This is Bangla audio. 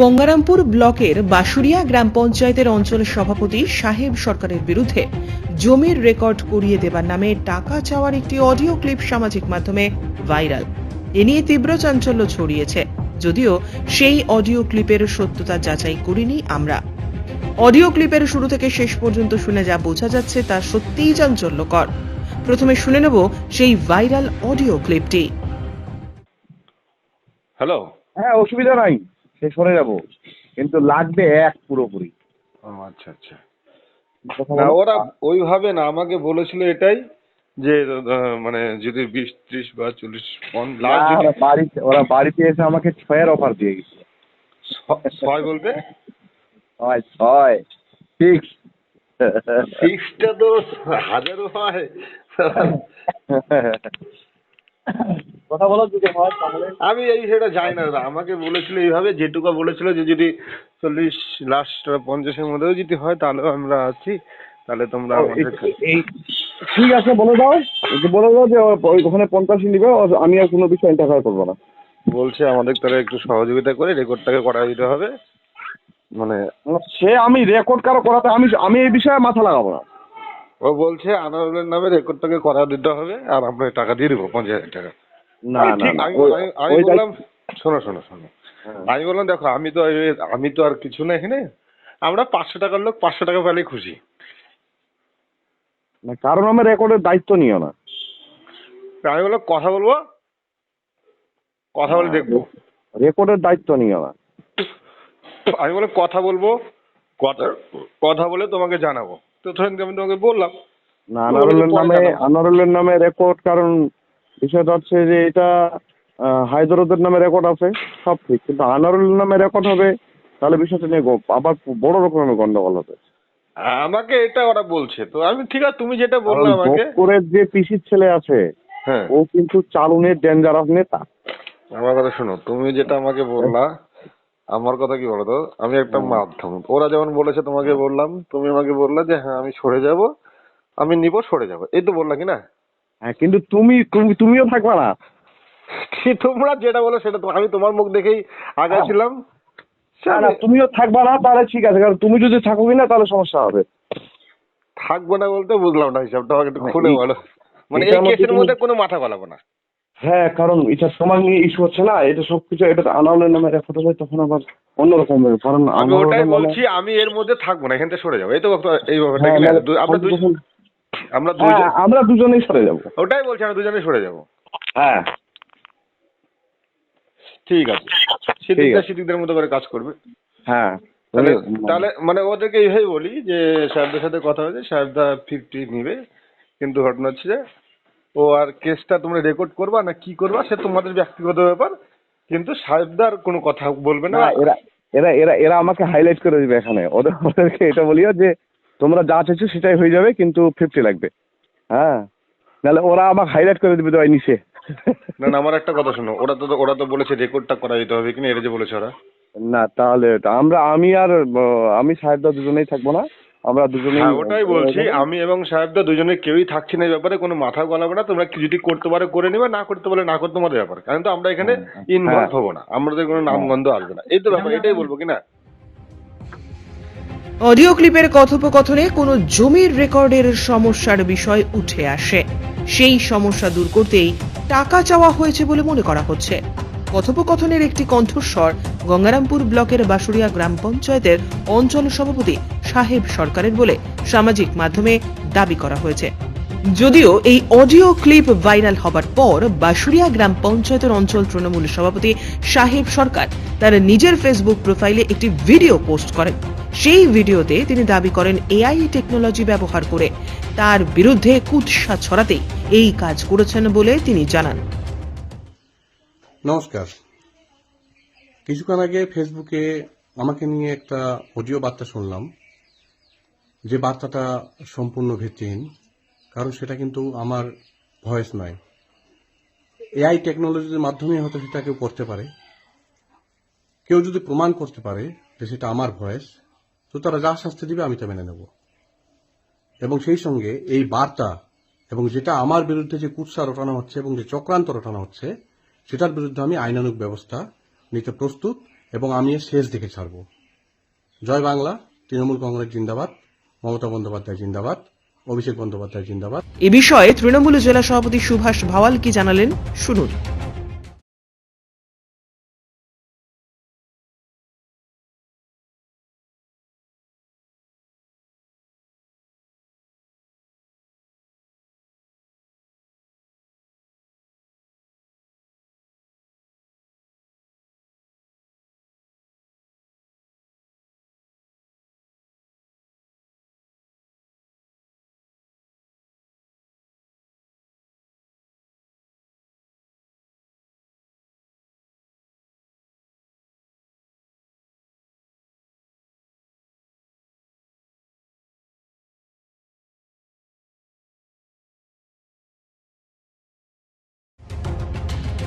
গঙ্গারামপুর ব্লকের বাসুরিয়া গ্রাম পঞ্চায়েতের অঞ্চল সভাপতি সাহেব সরকারের বিরুদ্ধে জমির রেকর্ড করিয়ে দেবার নামে টাকা চাওয়ার একটি অডিও ক্লিপ সামাজিক মাধ্যমে ভাইরাল। এ নিয়ে তীব্র চাঞ্চল্য ছড়িয়েছে। যদিও সেই অডিও ক্লিপের সত্যতা যাচাই করিনি আমরা। অডিও ক্লিপের শুরু থেকে শেষ পর্যন্ত শুনে যা বোঝা যাচ্ছে তা সত্যিই চাঞ্চল্যকর। প্রথমে শুনে নেব সেই ভাইরাল অডিও ক্লিপটি। হ্যালো হ্যাঁ অসুবিধা নাই। সে সরে যাব। কিন্তু লাগবে এক পুরোপুরি। আচ্ছা আচ্ছা। না ওরা ওইভাবে না আমাকে বলেছিল এটাই যে মানে যদি বিশ ত্রিশ বা চল্লিশ ওরা বাড়িতে ওরা বাড়িতে এসে আমাকে ছয়ের অফার দিয়ে গেছে। ছয় বলতে ছয় ছয়। ফিক্স সিক্সটা তো হাজারও হয়। আমি এই সেটা জানি না দাদা। আমাকে বলেছিল এইভাবে যেটুকু বলেছিল যে যদি চল্লিশ লাস্ট পঞ্চাশের মধ্যেও যদি হয় তাহলেও আমরা আছি। তাহলে তোমরা ঠিক আছে বলে দাও। একটু বলে দাও যে ওখানে পঞ্চাশই নিবে আমি আর কোনো বিষয়ে ইন্টারফেয়ার করব না। বলছে আমাদের তারা একটু সহযোগিতা করে রেকর্ডটাকে করা দিতে হবে। মানে সে আমি রেকর্ড কারও করাতে আমি আমি এই বিষয়ে মাথা লাগাবো না। ও বলছে আনারুলের নামে রেকর্ডটাকে করা দিতে হবে আর আমরা টাকা দিয়ে দেবো পঞ্চাশ হাজার টাকা। না আমি না বললাম শোনো শোনো শোনো। হ্যাঁ। আমি বললাম দেখো আমি তো আমি তো আর কিছু না এখানে আমরা পাঁচশো টাকার লোক পাঁচশো টাকা পেলেই খুশি। না কারণ আমার রেকর্ডের দায়িত্ব নিও না। আমি বললাম কথা বলব? কথা বলে দেখব। রেকর্ডের দায়িত্ব নিও না। আমি বলে কথা বলব কথা কথা বলে তোমাকে জানাব। তো তখন আমি তোমাকে বললাম না ওগুলো আনারুলের নামে জানাব। আনারুলের নামে রেকর্ড কারণ বিষয়টা হচ্ছে যে এটা হায়দরদের নামে রেকর্ড আছে সব ঠিক। কিন্তু আনারুলের নামে রেকর্ড হবে তাহলে বিষয়টা নিয়ে আবার বড় রকমের গন্ডগোল হবে। আমাকে এটা ওরা বলছে। তো আমি ঠিক আছে তুমি যেটা বললে আমাকে বক্করের যে পিসির ছেলে আছে হ্যাঁ। ও কিন্তু চালুনের ডেঞ্জারাস নেতা। আমার কথা শোনো তুমি যেটা আমাকে বললা আমার কথা কি বলতো? আমি একটা মাধ্যম। ওরা যেমন বলেছে তোমাকে বললাম তুমি আমাকে বললা যে হ্যাঁ আমি সরে যাব আমি নিব সরে যাব। এই তো বললা কি না? হ্যাঁ কিন্তু তুমি তুমি তুমিও থাকবা না। তোমরা যেটা বলো সেটা আমি তোমার মুখ দেখেই আগাইছিলাম। না, তুমিও থাকবা না তাহলে ঠিক আছে কারণ তুমি যদি থাকো না তাহলে সমস্যা হবে। থাকব না বলতে বুঝলাম না হিসাবটা আমাকে একটু খুলে বলো। মানে এই কেসের মধ্যে কোনো মাথা গলাবো না। হ্যাঁ কারণ এটা তোমার নিয়ে ইস্যু হচ্ছে না এটা সবকিছু এটা আনাউলের নামে রেকর্ড হবে তখন আবার অন্যরকম হবে কারণ আমি ওটাই বলছি আমি এর মধ্যে থাকব না এখান থেকে সরে যাব এই তো এই ব্যাপারটা হ্যাঁ? মানে আমরা আমরা হ্যাঁ, আমরা দুজনেই সরে যাব। ওটাই বলছি আমরা দুজনেই সরে যাব। হ্যাঁ। ঠিক আছে। সিদ্দিকদের সিদ্দিকদের মতো করে কাজ করবে। হ্যাঁ। তাহলে তাহলে মানে ওদেরকে এইভাবে বলি যে সাহেবদের সাথে কথা হয়েছে সাহেবদা ফিফটি নিবে কিন্তু ঘটনা হচ্ছে যে ও আর কেসটা তোমরা রেকর্ড করবা না কি করবা সে তোমাদের ব্যক্তিগত ব্যাপার কিন্তু সাহেবদার কোনো কথা বলবে না। এরা এরা এরা এরা আমাকে হাইলাইট করে দিবে এখানে। ওদের ওদেরকে এটা বলিও যে তোমরা যা চাইছো সেটাই হয়ে যাবে কিন্তু ফিফটি লাগবে। হ্যাঁ? নাহলে ওরা আমাকে হাইলাইট করে দিবে তো নিচে। না না আমার একটা কথা শোনো ওরা তো ওরা তো বলেছে রেকর্ডটা করা যেতে হবে কিনা এটা যে বলেছে ওরা। না তাহলে আমরা আমি আর আমি সাহেবদা দুজনেই থাকব না। আমরা দুজনেই হ্যাঁ ওটাই বলছি। আমি এবং সাহেবদা দুজনে কেউই থাকছি না এই ব্যাপারে কোনো মাথা গলাবে না। তোমরা কি যদি করতে পারো করে নিবে না করতে পারলে না করতে তোমাদের ব্যাপার। কারণ তো আমরা এখানে ইনভলভ হ্যাঁ। হব না। আমাদের কোনো নামগন্ধ আসবে না। এই তো ব্যাপার এটাই বলব কিনা অডিও ক্লিপের কথোপকথনে কোনো জমির রেকর্ডের সমস্যার বিষয় উঠে আসে। সেই সমস্যা দূর করতেই টাকা চাওয়া হয়েছে বলে মনে করা হচ্ছে। কথোপকথনের একটি কণ্ঠস্বর গঙ্গারামপুর ব্লকের বাসুরিয়া গ্রাম পঞ্চায়েতের অঞ্চল সভাপতি সাহেব সরকারের বলে সামাজিক মাধ্যমে দাবি করা হয়েছে। যদিও এই অডিও ক্লিপ ভাইরাল হবার পর বাসুরিয়া গ্রাম পঞ্চায়েতের অঞ্চল তৃণমূল সভাপতি সাহেব সরকার তার নিজের ফেসবুক প্রোফাইলে একটি ভিডিও পোস্ট করেন। সেই ভিডিওতে তিনি দাবি করেন, এআই টেকনোলজি ব্যবহার করে তার বিরুদ্ধে কুৎসা ছড়াতে এই কাজ করেছেন বলে তিনি জানান। নমস্কার। কিছুক্ষণ আগে ফেসবুকে আমাকে নিয়ে একটা অডিও বার্তা শুনলাম, যে বার্তাটা সম্পূর্ণ ভিত্তিহীন, কারণ সেটা কিন্তু আমার ভয়েস নয়। এআই টেকনোলজির মাধ্যমে হয়তো সেটা কেউ করতে পারে। কেউ যদি প্রমাণ করতে পারে যে সেটা আমার ভয়েস তো তারা যা শাস্তি দিবে আমি তা মেনে নেব। এবং সেই সঙ্গে এই বার্তা এবং যেটা আমার বিরুদ্ধে যে কুৎসা রটানো হচ্ছে এবং যে চক্রান্ত রটানো হচ্ছে সেটার বিরুদ্ধে আমি আইনানুক ব্যবস্থা নিতে প্রস্তুত এবং আমি শেষ দেখে ছাড়ব। জয় বাংলা, তৃণমূল কংগ্রেস জিন্দাবাদ, মমতা বন্দ্যোপাধ্যায় জিন্দাবাদ, অভিষেক বন্দ্যোপাধ্যায় জিন্দাবাদ। এ বিষয়ে তৃণমূল জেলা সভাপতি সুভাষ ভাওয়াল কি জানালেন শুনুন।